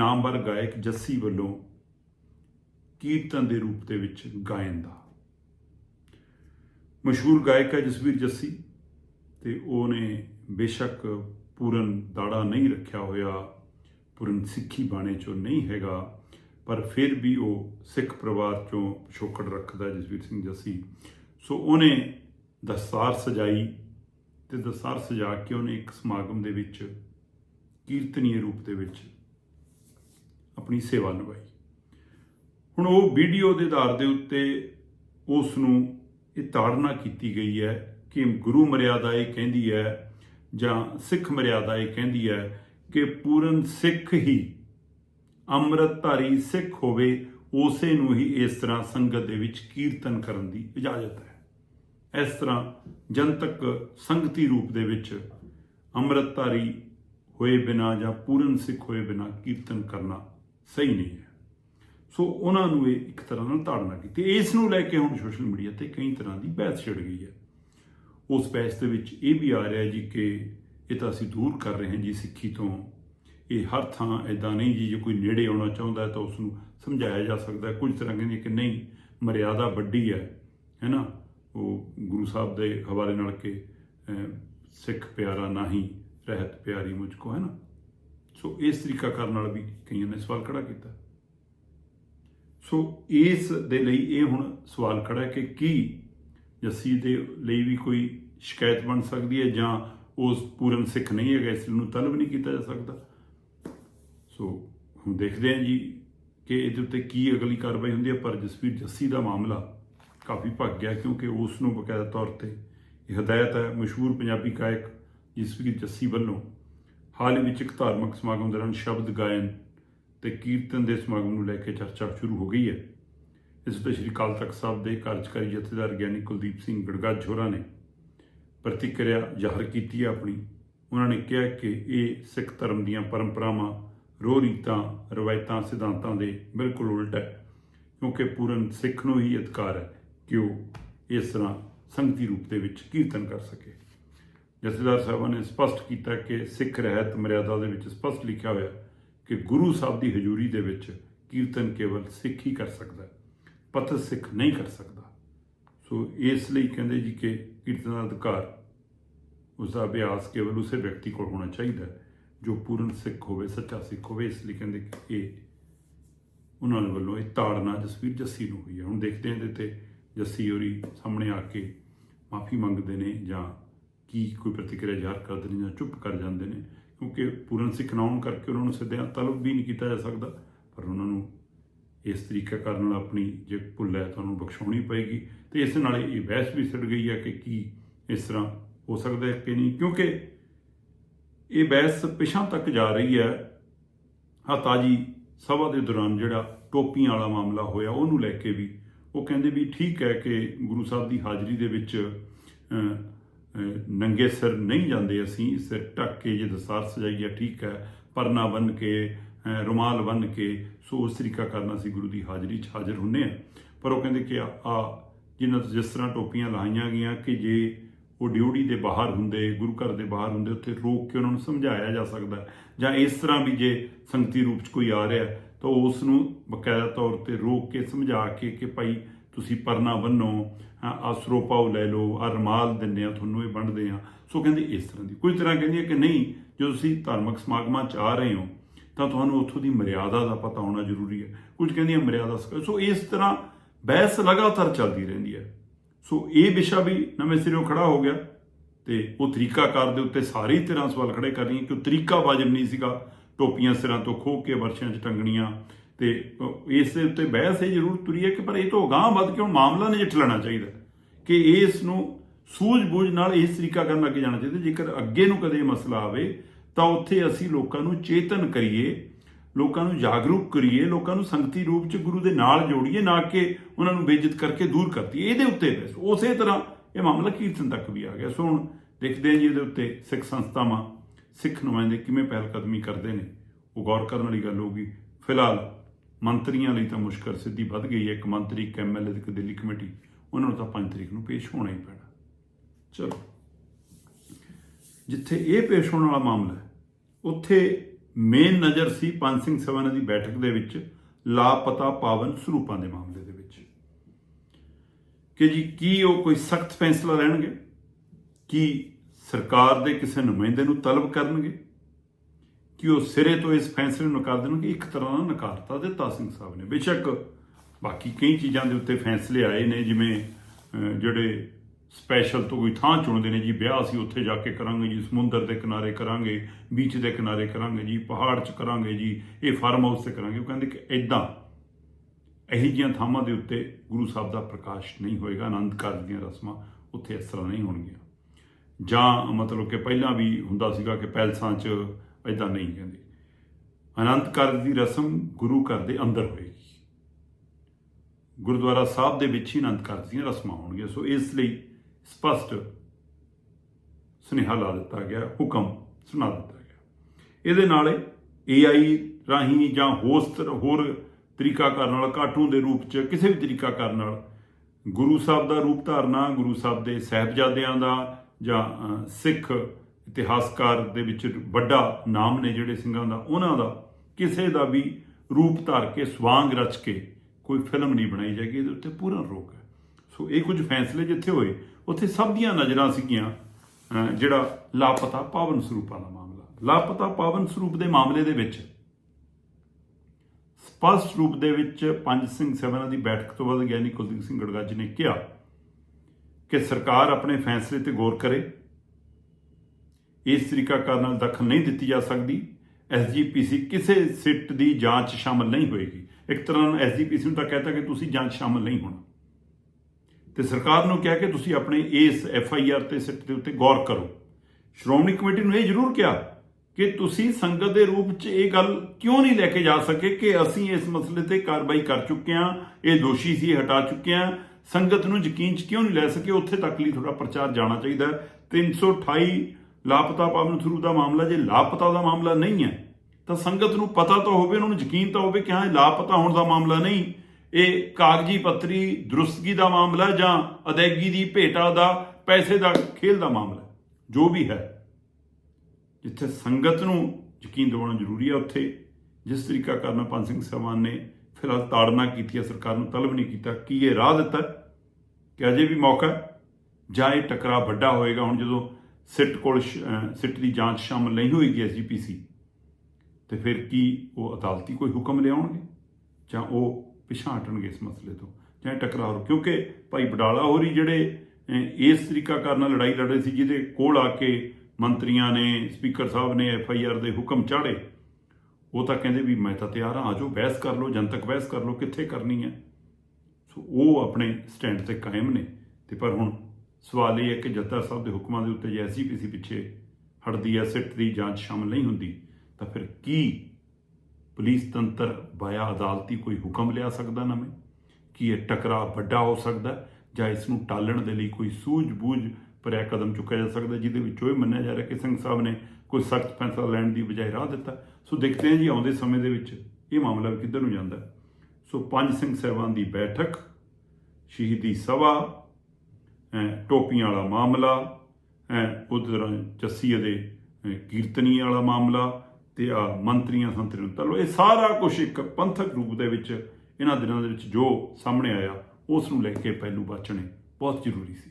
ਨਾਮਵਰ ਗਾਇਕ ਜੱਸੀ ਵੱਲੋਂ ਕੀਰਤਨ ਦੇ ਰੂਪ ਦੇ ਵਿੱਚ ਗਾਇਨ ਦਾ। ਮਸ਼ਹੂਰ ਗਾਇਕ ਹੈ ਜਸਵੀਰ ਜੱਸੀ ਤੇ ਉਹਨੇ ਬੇਸ਼ੱਕ ਪੂਰਨ ਦਾੜਾ ਨਹੀਂ ਰੱਖਿਆ ਹੋਇਆ, ਪੂਰਨ ਸਿੱਖੀ ਬਾਣੇ ਚੋਂ ਨਹੀਂ ਹੈਗਾ, ਪਰ ਫਿਰ ਵੀ ਉਹ ਸਿੱਖ ਪਰਿਵਾਰ ਚੋਂ ਪਿਛੋਕੜ ਰੱਖਦਾ ਜਸਵੀਰ ਸਿੰਘ ਜੱਸੀ। ਸੋ ਉਹਨੇ ਦਸਤਾਰ ਸਜਾਈ ਤੇ ਦਸਤਾਰ ਸਜਾ ਕੇ ਉਹਨੇ ਇੱਕ ਸਮਾਗਮ ਦੇ ਵਿੱਚ ਕੀਰਤਨੀਏ ਰੂਪ ਦੇ ਵਿੱਚ ਆਪਣੀ ਸੇਵਾ ਨਿਭਾਈ। ਹੁਣ ਉਹ ਵੀਡੀਓ ਦੇ ਆਧਾਰ ਦੇ ਉੱਤੇ ਉਸ ਨੂੰ ਇਹ ਤਾੜਨਾ ਕੀਤੀ ਗਈ ਹੈ ਕਿ ਗੁਰੂ ਮਰਿਆਦਾ ਇਹ ਕਹਿੰਦੀ ਹੈ ਜਾਂ ਸਿੱਖ ਮਰਿਆਦਾ ਇਹ ਕਹਿੰਦੀ ਹੈ ਕਿ ਪੂਰਨ ਸਿੱਖ ਹੀ ਅੰਮ੍ਰਿਤਧਾਰੀ ਸਿੱਖ ਹੋਵੇ, ਉਸੇ ਨੂੰ ਹੀ ਇਸ ਤਰ੍ਹਾਂ ਸੰਗਤ ਦੇ ਵਿੱਚ ਕੀਰਤਨ ਕਰਨ ਦੀ ਇਜਾਜ਼ਤ ਹੈ। ਇਸ ਤਰ੍ਹਾਂ ਜਨਤਕ ਸੰਗਤੀ ਰੂਪ ਦੇ ਵਿੱਚ ਅੰਮ੍ਰਿਤਧਾਰੀ ਹੋਏ ਬਿਨਾ ਜਾਂ ਪੂਰਨ ਸਿੱਖ ਹੋਏ ਬਿਨਾ ਕੀਰਤਨ ਕਰਨਾ ਸਹੀ ਨਹੀਂ ਹੈ। ਸੋ ਉਹਨਾਂ ਨੂੰ ਇਹ ਇੱਕ ਤਰ੍ਹਾਂ ਨਾਲ ਤਾੜਨਾ ਕੀਤੀ। ਇਸ ਨੂੰ ਲੈ ਕੇ ਹੁਣ ਸੋਸ਼ਲ ਮੀਡੀਆ ਤੇ ਕਈ ਤਰ੍ਹਾਂ ਦੀ ਬਹਿਸ ਛਿੜ ਗਈ ਹੈ। ਉਸ ਬਹਿਸ ਦੇ ਵਿੱਚ ਇਹ ਵੀ ਆ ਰਿਹਾ ਜੀ ਕਿ ਇਹ ਤਾਂ ਅਸੀਂ ਦੂਰ ਕਰ ਰਹੇ ਹਾਂ ਜੀ ਸਿੱਖੀ ਤੋਂ। ਇਹ ਹਰ ਥਾਂ ਐਦਾਂ ਨਹੀਂ ਜੀ, ਜੇ ਕੋਈ ਨੇੜੇ ਆਉਣਾ ਚਾਹੁੰਦਾ ਤਾਂ ਉਸ ਨੂੰ ਸਮਝਾਇਆ ਜਾ ਸਕਦਾ ਕੁਝ ਤਰ੍ਹਾਂ ਕਹਿੰਦੇ ਕਿ ਨਹੀਂ, ਮਰਿਆਦਾ ਵੱਡੀ ਹੈ ਹੈ ਨਾ? ਉਹ ਗੁਰੂ ਸਾਹਿਬ ਦੇ ਹਵਾਲੇ ਨਾਲ ਕਿ ਸਿੱਖ ਪਿਆਰਾ ਨਹੀਂ ਰਹਿਤ ਪਿਆਰੀ ਮੁਝ ਕੋ ਹੈ ਨਾ? ਸੋ ਇਸ ਤਰੀਕਾ ਕਰਨ ਨਾਲ ਵੀ ਕਈਆਂ ਨੇ ਸਵਾਲ ਖੜਾ ਕੀਤਾ। ਸੋ ਇਸ ਦੇ ਲਈ ਇਹ ਹੁਣ ਸਵਾਲ ਖੜਾ ਹੈ ਕਿ ਕੀ ਜੱਸੀ ਦੇ ਲਈ ਵੀ ਕੋਈ ਸ਼ਿਕਾਇਤ ਬਣ ਸਕਦੀ ਹੈ ਜਾਂ ਉਸ ਪੂਰਨ ਸਿੱਖ ਨਹੀਂ ਹੈਗਾ, ਇਸ ਨੂੰ ਤਲਬ ਨਹੀਂ ਕੀਤਾ ਜਾ ਸਕਦਾ? ਸੋ ਹੁਣ ਦੇਖਦੇ ਹਾਂ ਜੀ ਕਿ ਇਹਦੇ ਉੱਤੇ ਕੀ ਅਗਲੀ ਕਾਰਵਾਈ ਹੁੰਦੀ ਹੈ, ਪਰ ਜਸਵੀਰ, ਜੱਸੀ ਦਾ ਮਾਮਲਾ ਕਾਫੀ ਭੱਗ ਗਿਆ ਕਿਉਂਕਿ ਉਸ ਨੂੰ ਬਕਾਇਦਾ ਤੌਰ ਤੇ ਇਹ ਹਦਾਇਤ ਹੈ। ਮਸ਼ਹੂਰ ਪੰਜਾਬੀ ਗਾਇਕ ਜਸਵੀਰ, ਜੱਸੀ ਵੱਲੋਂ ਹਾਲ ਹੀ ਵਿੱਚ ਇੱਕ ਧਾਰਮਿਕ ਸਮਾਗਮ ਦੌਰਾਨ ਸ਼ਬਦ ਗਾਇਨ ਤੇ ਕੀਰਤਨ ਦੇ ਸਮਾਗਮ ਨੂੰ ਲੈ ਕੇ ਚਰਚਾ ਸ਼ੁਰੂ ਹੋ ਗਈ ਹੈ। ਇਸ 'ਤੇ ਸ਼੍ਰੀ ਅਕਾਲ ਤਖਤ ਸਾਹਿਬ ਦੇ ਕਾਰਜਕਾਰੀ ਜਥੇਦਾਰ ਗਿਆਨੀ ਕੁਲਦੀਪ ਸਿੰਘ ਗੜਗੱਜ ਹੋਰਾਂ ਨੇ ਪ੍ਰਤੀਕਿਰਿਆ ਜ਼ਾਹਰ ਕੀਤੀ ਹੈ ਆਪਣੀ। ਉਹਨਾਂ ਨੇ ਕਿਹਾ ਕਿ ਇਹ ਸਿੱਖ ਧਰਮ ਦੀਆਂ ਪਰੰਪਰਾਵਾਂ ਰੋਹ ਰੀਤਾਂ ਰਵਾਇਤਾਂ, ਸਿਧਾਂਤਾਂ ਦੇ ਬਿਲਕੁਲ ਉਲਟ ਹੈ, ਕਿਉਂਕਿ ਪੂਰਨ ਸਿੱਖ ਨੂੰ ਹੀ ਅਧਿਕਾਰ ਹੈ ਕਿ ਉਹ ਇਸ ਤਰ੍ਹਾਂ ਸੰਗਤੀ ਰੂਪ ਦੇ ਵਿੱਚ ਕੀਰਤਨ ਕਰ ਸਕੇ। ਜਥੇਦਾਰ ਸਾਹਿਬਾਂ ਨੇ ਸਪਸ਼ਟ ਕੀਤਾ ਕਿ ਸਿੱਖ ਰਹਿਤ ਮਰਿਆਦਾ ਦੇ ਵਿੱਚ ਸਪਸ਼ਟ ਲਿਖਿਆ ਹੋਇਆ ਕਿ ਗੁਰੂ ਸਾਹਿਬ ਦੀ ਹਜ਼ੂਰੀ ਦੇ ਵਿੱਚ ਕੀਰਤਨ ਕੇਵਲ ਸਿੱਖ ਹੀ ਕਰ ਸਕਦਾ ਹੈ ਪਤ ਸਿੱਖ ਨਹੀਂ ਕਰ ਸਕਦਾ। ਸੋ ਇਸ ਲਈ ਕਹਿੰਦੇ ਜੀ ਕਿ ਕੀਰਤਨ ਦਾ ਅਧਿਕਾਰ ਉਸ ਦਾ ਅਭਿਆਸ ਕੇਵਲ ਉਸੇ ਵਿਅਕਤੀ ਕੋਲ ਹੋਣਾ ਚਾਹੀਦਾ ਹੈ, ਜੋ ਪੂਰਨ ਸਿੱਖ ਹੋਵੇ, ਸੱਚਾ ਸਿੱਖ ਹੋਵੇ। ਇਸ ਲਈ ਕਹਿੰਦੇ ਕਿ ਇਹ ਉਹਨਾਂ ਦੇ ਵੱਲੋਂ ਇਹ ਤਾੜਨਾ ਜਸਵੀਰ ਜੱਸੀ ਨੂੰ ਹੋਈ ਹੈ। ਹੁਣ ਦੇਖਦੇ ਹਾਂ ਇਹਦੇ ਤੇ ਜੱਸੀ ਹੋਰੀ ਸਾਹਮਣੇ ਆ ਕੇ ਮਾਫੀ ਮੰਗਦੇ ਨੇ ਜਾਂ ਕੀ ਕੋਈ ਪ੍ਰਤੀਕਿਰਿਆ ਜ਼ਾਹਰ ਕਰਦੇ ਨੇ ਜਾਂ ਚੁੱਪ ਕਰ ਜਾਂਦੇ ਨੇ, ਕਿਉਂਕਿ ਪੂਰਨ ਸਿੱਖ ਨਾ ਹੋਣ ਕਰਕੇ ਉਹਨਾਂ ਨੂੰ ਸਿੱਧਿਆਂ ਤਲਬ ਵੀ ਨਹੀਂ ਕੀਤਾ ਜਾ ਸਕਦਾ। ਪਰ ਉਹਨਾਂ ਨੂੰ ਇਸ ਤਰੀਕਾ ਕਰਨ ਨਾਲ ਆਪਣੀ ਜੇ ਭੁੱਲ ਹੈ ਤਾਂ ਉਹਨੂੰ ਬਖਸ਼ਾਉਣੀ ਪਏਗੀ। ਤੇ ਇਸ ਨਾਲ ਇਹ ਬਹਿਸ ਵੀ ਛਿੜ ਗਈ ਹੈ ਕਿ ਕੀ ਇਸ ਤਰ੍ਹਾਂ ਹੋ ਸਕਦਾ ਹੈ ਕਿ ਨਹੀਂ, ਕਿਉਂਕਿ ਇਹ ਬਹਿਸ ਪਿਛਾਂ ਤੱਕ ਜਾ ਰਹੀ ਹੈ। ਹਤਾਜੀ ਸਭਾ ਦੇ ਦੌਰਾਨ ਜਿਹੜਾ ਟੋਪੀਆਂ ਵਾਲਾ ਮਾਮਲਾ ਹੋਇਆ, ਉਹਨੂੰ ਲੈ ਕੇ ਵੀ ਉਹ ਕਹਿੰਦੇ ਵੀ ਠੀਕ ਹੈ ਕਿ ਗੁਰੂ ਸਾਹਿਬ ਦੀ ਹਾਜ਼ਰੀ ਦੇ ਵਿੱਚ ਨੰਗੇ ਸਿਰ ਨਹੀਂ ਜਾਂਦੇ ਅਸੀਂ, ਸਿਰ ਢੱਕ ਕੇ ਜੇ ਦਸਤਾਰ ਸਜਾਈ ਹੈ ਠੀਕ ਹੈ, ਪਰਨਾ ਬੰਨ ਕੇ ਰੁਮਾਲ ਬੰਨ ਕੇ, ਸੋ ਉਸ ਤਰੀਕਾ ਕਰਨਾ ਸੀ ਗੁਰੂ ਦੀ ਹਾਜ਼ਰੀ 'ਚ ਹਾਜ਼ਰ ਹੁੰਨੇ ਆ ਪਰ ਉਹ ਕਹਿੰਦੇ ਕਿ ਆ ਆ ਜਿਨ੍ਹਾਂ ਜਿਸ ਤਰ੍ਹਾਂ ਟੋਪੀਆਂ ਲਾਈਆਂ ਗਈਆਂ ਕਿ ਜੇ ਉਹ ਡਿਊਟੀ ਦੇ ਬਾਹਰ ਹੁੰਦੇ, ਗੁਰੂ ਘਰ ਦੇ ਬਾਹਰ ਹੁੰਦੇ, ਉੱਥੇ ਰੋਕ ਕੇ ਉਹਨਾਂ ਨੂੰ ਸਮਝਾਇਆ ਜਾ ਸਕਦਾ ਜਾਂ ਇਸ ਤਰ੍ਹਾਂ ਵੀ ਜੇ ਸੰਗਤੀ ਰੂਪ 'ਚ ਕੋਈ ਆ ਰਿਹਾ ਤਾਂ ਉਸ ਨੂੰ ਬਕਾਇਦਾ ਤੌਰ ਤੇ ਰੋਕ ਕੇ ਸਮਝਾ ਕੇ ਕਿ ਭਾਈ ਤੁਸੀਂ ਪਰਨਾ ਬੰਨੋ ਆ ਸਰੋਪਾਓ ਲੈ ਲਓ ਆ ਰਮਾਲ ਦਿੰਦੇ ਆ ਤੁਹਾਨੂੰ ਇਹ ਵੰਡਦੇ ਆ ਸੋ ਕਹਿੰਦੇ ਇਸ ਤਰ੍ਹਾਂ ਦੀ। ਕੁਝ ਤਰ੍ਹਾਂ ਕਹਿੰਦੀ ਹੈ ਕਿ ਨਹੀਂ ਜਦੋਂ ਤੁਸੀਂ ਧਾਰਮਿਕ ਸਮਾਗਮਾਂ 'ਚ ਆ ਰਹੇ ਹੋ, ਤਾਂ ਤੁਹਾਨੂੰ ਉੱਥੋਂ ਦੀ ਮਰਿਆਦਾ ਦਾ ਪਤਾ ਹੋਣਾ ਜ਼ਰੂਰੀ ਹੈ। ਕੁਝ ਕਹਿੰਦੀਆਂ ਮਰਿਆਦਾ ਸੋ ਇਸ ਤਰ੍ਹਾਂ ਬਹਿਸ ਲਗਾਤਾਰ ਚੱਲਦੀ ਰਹਿੰਦੀ ਹੈ। ਸੋ ਇਹ ਵਿਸ਼ਾ ਵੀ ਨਵੇਂ ਸਿਰੋਂ ਖੜਾ ਹੋ ਗਿਆ ਤੇ ਉਹ ਤਰੀਕਾਕਾਰ ਦੇ ਉੱਤੇ ਸਾਰੇ ਤਰ੍ਹਾਂ ਸਵਾਲ ਖੜੇ ਕਰ ਰਹੀਆਂ ਕਿ ਉਹ ਤਰੀਕਾ ਵਾਜਬ ਨਹੀਂ ਸੀਗਾ। ਟੋਪੀਆਂ ਸਿਰਾਂ ਤੋਂ ਖੋਹ ਕੇ ਵਰਸ਼ਿਆਂ 'ਚ ਟੰਗਣੀਆਂ ਤੇ ਇਸ ਦੇ ਉੱਤੇ ਬਹਿਸ ਇਹ ਜ਼ਰੂਰ ਤੁਰੀ ਹੈ ਕਿ ਪਰ ਇਹ ਤੋਂ ਅਗਾਂਹ ਵੱਧ ਕੇ ਹੁਣ ਮਾਮਲਾ ਨਜਿੱਠ ਲੈਣਾ ਚਾਹੀਦਾ ਕਿ ਇਸ ਨੂੰ ਸੂਝ-ਬੂਝ ਨਾਲ ਇਸ ਤਰੀਕਾ ਕਰਨ ਲੱਗੇ ਜਾਣਾ ਚਾਹੀਦਾ ਜੇਕਰ ਅੱਗੇ ਨੂੰ ਕਦੇ ਇਹ ਮਸਲਾ ਆਵੇ, ਤਾਂ ਉੱਥੇ ਅਸੀਂ ਲੋਕਾਂ ਨੂੰ ਚੇਤਨ ਕਰੀਏ, ਲੋਕਾਂ ਨੂੰ ਜਾਗਰੂਕ ਕਰੀਏ, ਲੋਕਾਂ ਨੂੰ ਸੰਗਤੀ ਰੂਪ ਚ ਗੁਰੂ ਦੇ ਨਾਲ ਜੋੜੀਏ, ਨਾ ਕਿ ਉਹਨਾਂ ਨੂੰ ਬੇਇੱਜ਼ਤ ਕਰਕੇ ਦੂਰ ਕਰਦੀ ਇਹਦੇ ਉੱਤੇ ਬਹਿਸ। ਉਸੇ ਤਰ੍ਹਾਂ ਇਹ ਮਾਮਲਾ ਕੀਰਤਨ ਤੱਕ ਵੀ ਆ ਗਿਆ। ਸੋ ਹੁਣ ਦੇਖਦੇ ਹਾਂ ਜੀ ਇਹਦੇ ਉੱਤੇ ਸਿੱਖ ਸੰਸਥਾਵਾਂ, ਸਿੱਖ ਨੁਮਾਇੰਦੇ ਕਿਵੇਂ ਪਹਿਲ ਕਦਮੀ ਕਰਦੇ ਨੇ। ਉਹ ਗੌਰ ਕਰਨ ਵਾਲੀ ਗੱਲ ਹੋਊਗੀ। ਫਿਲਹਾਲ ਮੰਤਰੀਆਂ ਲਈ ਤਾਂ ਮੁਸ਼ਕਲ ਸਿੱਧੀ ਵੱਧ ਗਈ ਹੈ। ਇੱਕ ਮੰਤਰੀ, ਇੱਕ ਐਮਐਲਏ ਤੇ ਇੱਕ ਦਿੱਲੀ ਕਮੇਟੀ, ਉਹਨਾਂ ਨੂੰ ਤਾਂ 5 ਤਰੀਕ ਨੂੰ ਪੇਸ਼ ਹੋਣਾ ਹੀ ਪੈਣਾ। ਚਲੋ, ਜਿੱਥੇ ਇਹ ਪੇਸ਼ ਹੋਣ ਵਾਲਾ ਮਾਮਲਾ ਹੈ, ਉੱਥੇ ਮੇਨ ਨਜ਼ਰ ਸੀ ਪੰਜ ਸਿੰਘ ਸਭਾ ਦੀ ਬੈਠਕ ਦੇ ਵਿੱਚ ਲਾਪਤਾ ਪਾਵਨ ਸਰੂਪਾਂ ਦੇ ਮਾਮਲੇ ਦੇ ਵਿੱਚ। ਕਿ ਜੀ, ਕੀ ਉਹ ਕੋਈ ਸਖਤ ਫੈਸਲਾ ਲੈਣਗੇ? ਕੀ ਸਰਕਾਰ ਦੇ ਕਿਸੇ ਨੁਮਾਇੰਦੇ ਨੂੰ ਤਲਬ ਕਰਨਗੇ? ਕਿ ਉਹ ਸਿਰੇ ਤੋਂ ਇਸ ਫੈਸਲੇ ਨੂੰ ਨਕਾਰ ਦੇਣਗੇ, ਇੱਕ ਤਰ੍ਹਾਂ ਦਾ ਨਕਾਰਤਾ ਦਿੱਤਾ ਸਿੰਘ ਸਾਹਿਬ ਨੇ। ਬੇਸ਼ੱਕ ਬਾਕੀ ਕਈ ਚੀਜ਼ਾਂ ਦੇ ਉੱਤੇ ਫੈਸਲੇ ਆਏ ਨੇ, ਜਿਵੇਂ ਜਿਹੜੇ ਸਪੈਸ਼ਲ ਤੋਂ ਕੋਈ ਥਾਂ ਚੁਣਦੇ ਨੇ, ਜੀ ਵਿਆਹ ਅਸੀਂ ਉੱਥੇ ਜਾ ਕੇ ਕਰਾਂਗੇ, ਜੀ ਸਮੁੰਦਰ ਦੇ ਕਿਨਾਰੇ ਕਰਾਂਗੇ ਬੀਚ ਦੇ ਕਿਨਾਰੇ ਕਰਾਂਗੇ, ਜੀ ਪਹਾੜ 'ਚ ਕਰਾਂਗੇ, ਜੀ ਇਹ ਫਾਰਮ ਹਾਊਸ ਤੇ ਕਰਾਂਗੇ। ਉਹ ਕਹਿੰਦੇ ਕਿ ਐਦਾਂ ਇਹੀ ਜਿਹੀਆਂ ਥਾਵਾਂ ਦੇ ਉੱਤੇ ਗੁਰੂ ਸਾਹਿਬ ਦਾ ਪ੍ਰਕਾਸ਼ ਨਹੀਂ ਹੋਏਗਾ, ਆਨੰਦ ਕਾਰਜ ਦੀਆਂ ਰਸਮਾਂ ਉੱਥੇ ਇਸ ਤਰ੍ਹਾਂ ਨਹੀਂ ਹੋਣਗੀਆਂ। ਜਾਂ ਮਤਲਬ ਕਿ ਪਹਿਲਾਂ ਵੀ ਹੁੰਦਾ ਸੀਗਾ ਕਿ ਪੈਲਸਾਂ 'ਚ ਐਦਾਂ ਨਹੀਂ ਕਹਿੰਦੇ। ਆਨੰਦ ਕਾਰਜ ਦੀ ਰਸਮ ਗੁਰੂ ਘਰ ਦੇ ਅੰਦਰ ਹੋਏਗੀ। ਗੁਰਦੁਆਰਾ ਸਾਹਿਬ ਦੇ ਵਿੱਚ ਹੀ ਆਨੰਦ ਕਾਰਜ ਦੀਆਂ ਰਸਮਾਂ ਹੋਣਗੀਆਂ। ਸੋ ਇਸ ਲਈ ਸਪਸ਼ਟ ਸੁਨੇਹਾ ਲਾ ਦਿੱਤਾ ਗਿਆ, ਹੁਕਮ ਸੁਣਾ ਦਿੱਤਾ ਗਿਆ। ਇਹਦੇ ਨਾਲ AI ਰਾਹੀਂ ਜਾਂ ਹੋਸਟ, ਹੋਰ ਤਰੀਕਾ ਕਰਨ ਨਾਲ, ਕਾਰਟੂਨ ਦੇ ਰੂਪ 'ਚ, ਕਿਸੇ ਵੀ ਤਰੀਕਾ ਕਰਨ ਨਾਲ ਗੁਰੂ ਸਾਹਿਬ ਦਾ ਰੂਪ ਧਾਰਨਾ, ਗੁਰੂ ਸਾਹਿਬ ਦੇ ਸਹਿਬਜ਼ਾਦਿਆਂ ਦਾ ਜਾਂ ਸਿੱਖ ਇਤਿਹਾਸਕਾਰ ਦੇ ਵਿੱਚ ਵੱਡਾ ਨਾਮ ਨੇ ਜਿਹੜੇ ਸਿੰਘਾਂ ਦਾ, ਉਹਨਾਂ ਦਾ ਕਿਸੇ ਦਾ ਵੀ ਰੂਪ ਧਾਰ ਕੇ, ਸਵਾਂਗ ਰਚ ਕੇ ਕੋਈ ਫਿਲਮ ਨਹੀਂ ਬਣਾਈ ਜਾਏਗੀ, ਇਹਦੇ ਉੱਤੇ ਪੂਰਨ ਰੋਕ ਹੈ। ਸੋ ਇਹ ਕੁਝ ਫੈਸਲੇ ਜਿੱਥੇ ਹੋਏ, ਉੱਥੇ ਸਭ ਦੀਆਂ ਨਜ਼ਰਾਂ ਸੀਗੀਆਂ ਜਿਹੜਾ ਲਾਪਤਾ ਪਾਵਨ ਸਰੂਪਾਂ ਦਾ ਮਾਮਲਾ। ਲਾਪਤਾ ਪਾਵਨ ਸਰੂਪ ਦੇ ਮਾਮਲੇ ਦੇ ਵਿੱਚ ਸਪਸ਼ਟ ਰੂਪ ਦੇ ਵਿੱਚ ਪੰਜ ਸਿੰਘ ਸਭਾ ਦੀ ਬੈਠਕ ਤੋਂ ਬਾਅਦ ਗਿਆਨੀ ਕੁਲਦੀਪ ਸਿੰਘ ਗੜਗੱਜ ਨੇ ਕਿਹਾ ਕਿ ਸਰਕਾਰ ਆਪਣੇ ਫੈਸਲੇ ਤੇ ਗੌਰ ਕਰੇ। ਇਸ ਤਰੀਕਾ ਕਰਨ ਨਾਲ ਦਖਲ ਨਹੀਂ ਦਿੱਤੀ ਜਾ ਸਕਦੀ। ਐਸਜੀਪੀਸੀ ਕਿਸੇ ਸਿੱਟ ਦੀ ਜਾਂਚ ਸ਼ਾਮਲ ਨਹੀਂ ਹੋਏਗੀ। ਇੱਕ ਤਰ੍ਹਾਂ ਨਾਲ ਐਸਜੀਪੀਸੀ ਨੂੰ ਤਾਂ ਕਹਤਾ ਕਿ ਤੁਸੀਂ ਜਾਂਚ ਸ਼ਾਮਲ ਨਹੀਂ ਹੋਣਾ। ਤੇ ਸਰਕਾਰ ਨੂੰ ਕਿਹਾ ਕਿ ਤੁਸੀਂ ਆਪਣੇ ਇਸ ਐਫਆਈਆਰ ਤੇ ਸਿੱਟ ਦੇ ਉੱਤੇ ਗੌਰ ਕਰੋ। ਸ਼੍ਰੋਮਣੀ ਕਮੇਟੀ ਨੂੰ ਇਹ ਜ਼ਰੂਰ ਕਿਹਾ ਕਿ ਤੁਸੀਂ ਸੰਗਤ ਦੇ ਰੂਪ 'ਚ ਇਹ ਗੱਲ ਕਿਉਂ ਨਹੀਂ ਲੈ ਕੇ ਜਾ ਸਕੇ ਕਿ ਅਸੀਂ ਇਸ ਮਸਲੇ ਤੇ ਕਾਰਵਾਈ ਕਰ ਚੁੱਕੇ ਹਾਂ, ਇਹ ਦੋਸ਼ੀ ਸੀ ਹਟਾ ਚੁੱਕੇ ਹਾਂ। ਸੰਗਤ ਨੂੰ ਯਕੀਨ 'ਚ ਕਿਉਂ ਨਹੀਂ ਲੈ ਸਕੇ? ਉੱਥੇ ਤੱਕ ਲਈ ਤੁਹਾਡਾ ਪ੍ਰਚਾਰ ਜਾਣਾ ਚਾਹੀਦਾ ਹੈ। 328 ਲਾਪਤਾ ਪਾਵਨ ਥਰੂ ਦਾ ਮਾਮਲਾ, ਜੇ ਲਾਪਤਾ ਦਾ ਮਾਮਲਾ ਨਹੀਂ ਹੈ, ਤਾਂ ਸੰਗਤ ਨੂੰ ਪਤਾ ਤਾਂ ਹੋਵੇ, ਉਹਨਾਂ ਨੂੰ ਯਕੀਨ ਤਾਂ ਹੋਵੇ ਕਿ ਹਾਂ, ਇਹ ਲਾਪਤਾ ਹੋਣ ਦਾ ਮਾਮਲਾ ਨਹੀਂ। ਇਹ ਕਾਗਜ਼ੀ ਪੱਤਰੀ ਦਰੁਸਤਗੀ ਦਾ ਮਾਮਲਾ ਜਾਂ ਅਦਾਇਗੀ ਦੀ ਭੇਟਾ ਦਾ, ਪੈਸੇ ਦਾ ਖੇਲ ਦਾ ਮਾਮਲਾ ਜੋ ਵੀ ਹੈ। ਜਿੱਥੇ ਸੰਗਤ ਨੂੰ ਯਕੀਨ ਦਿਵਾਉਣਾ ਜ਼ਰੂਰੀ ਹੈ, ਉੱਥੇ ਜਿਸ ਤਰੀਕਾ ਕਰਨਾ ਪੰਜ ਸਿੰਘ ਸਮਾਨ ਨੇ ਫਿਲਹਾਲ ਤਾੜਨਾ ਕੀਤੀ ਹੈ, ਸਰਕਾਰ ਨੂੰ ਤਲਬ ਨਹੀਂ ਕੀਤਾ, ਕੀ ਇਹ ਰਾਹ ਦਿੱਤਾ ਹੈ? ਕਿ ਅਜੇ ਵੀ ਮੌਕਾ ਜਾਂ ਇਹ ਟਕਰਾਅ ਵੱਡਾ ਹੋਏਗਾ ਹੁਣ ਜਦੋਂ ਸਿੱਟ ਕੋਲ ਸਿੱਟ ਦੀ ਜਾਂਚ ਸ਼ਾਮਲ ਨਹੀਂ ਹੋਏਗੀ ਐਸਜੀਪੀਸੀ ਤੇ ਫਿਰ ਕੀ ਉਹ ਅਦਾਲਤੀ ਕੋਈ ਹੁਕਮ ਲਿਆਉਣਗੇ? ਜਾਂ ਉਹ ਪਿਛਾਂਹ ਹਟਣਗੇ ਇਸ ਮਸਲੇ ਤੋਂ? ਜਾਂ ਇਹ ਟਕਰਾਅ ਹੋ ਕਿਉਂਕਿ ਭਾਈ ਬਡਾਲਾ ਹੋਰੀ ਜਿਹੜੇ ਇਸ ਤਰੀਕਾ ਕਰਨ ਨਾਲ ਲੜਾਈ ਲੜ ਰਹੇ ਸੀ, ਜਿਹਦੇ ਕੋਲ ਆ ਕੇ ਮੰਤਰੀਆਂ ਨੇ, ਸਪੀਕਰ ਸਾਹਿਬ ਨੇ, ਐਫ ਆਈ ਆਰ ਦੇ ਹੁਕਮ ਚਾੜੇ ਉਹ ਤਾਂ ਕਹਿੰਦੇ ਵੀ ਮੈਂ ਤਾਂ ਤਿਆਰ ਹਾਂ ਆਜੋ ਬਹਿਸ ਕਰ ਲਓ, ਜਨਤਕ ਬਹਿਸ ਕਰ ਲਓ, ਕਿੱਥੇ ਕਰਨੀ ਹੈ? ਸੋ ਉਹ ਆਪਣੇ ਸਟੈਂਡ ਤੇ ਕਾਇਮ ਨੇ। ਤੇ ਪਰ ਹੁਣ ਸਵਾਲ ਇਹ ਹੈ ਕਿ ਜੱਦਾ ਸਾਹਿਬ ਦੇ ਹੁਕਮਾਂ ਦੇ ਉੱਤੇ ਜੇ ਐਸਜੀਪੀਸੀ ਪਿੱਛੇ ਹਟਦੀ ਹੈ ਸਿੱਟ ਦੀ ਜਾਂਚ ਸ਼ਾਮਲ ਨਹੀਂ ਹੁੰਦੀ, ਤਾਂ ਫਿਰ ਕੀ ਪੁਲਿਸ ਤੰਤਰ ਬਾਇਆ ਅਦਾਲਤੀ ਕੋਈ ਹੁਕਮ ਲਿਆ ਸਕਦਾ ਨਵੇਂ? ਕੀ ਇਹ ਟਕਰਾਅ ਵੱਡਾ ਹੋ ਸਕਦਾ ਜਾਂ ਇਸ ਨੂੰ ਟਾਲਣ ਦੇ ਲਈ ਕੋਈ ਸੂਝ-ਬੂਝ ਭਰਿਆ ਕਦਮ ਚੁੱਕਿਆ ਜਾ ਸਕਦਾ ਜਿਹਦੇ ਵਿੱਚੋਂ ਇਹ ਮੰਨਿਆ ਜਾ ਰਿਹਾ ਕਿ ਸਿੰਘ ਸਾਹਿਬ ਨੇ ਕੋਈ ਸਖਤ ਫੈਸਲਾ ਲੈਣ ਦੀ ਬਜਾਏ ਰਾਹ ਦਿੱਤਾ? ਸੋ ਦੇਖਦੇ ਹਾਂ ਜੀ, ਆਉਂਦੇ ਸਮੇਂ ਦੇ ਵਿੱਚ ਇਹ ਮਾਮਲਾ ਵੀ ਕਿੱਧਰ ਨੂੰ ਜਾਂਦਾ ਸੋ ਪੰਜ ਸਿੰਘ ਸਾਹਿਬਾਨ ਦੀ ਬੈਠਕ, ਸ਼ਹੀਦੀ ਸਭਾ ਟੋਪੀਆਂ ਵਾਲਾ ਮਾਮਲਾ ਉਧਰ ਜੱਸੀ ਦੇ ਅਹ ਕੀਰਤਨੀ ਵਾਲਾ ਮਾਮਲਾ ਤੇ ਆ ਮੰਤਰੀਆਂ ਸੰਤਰੀਆਂ ਨੂੰ ਤਲੋ, ਇਹ ਸਾਰਾ ਕੁਝ ਇੱਕ ਪੰਥਕ ਰੂਪ ਦੇ ਵਿੱਚ, ਇਹਨਾਂ ਦਿਨਾਂ ਦੇ ਵਿੱਚ ਜੋ ਸਾਹਮਣੇ ਆਇਆ, ਉਸ ਨੂੰ ਲੈ ਕੇ ਪਹਿਲੂ ਬਚਣੇ ਬਹੁਤ ਜ਼ਰੂਰੀ ਸੀ।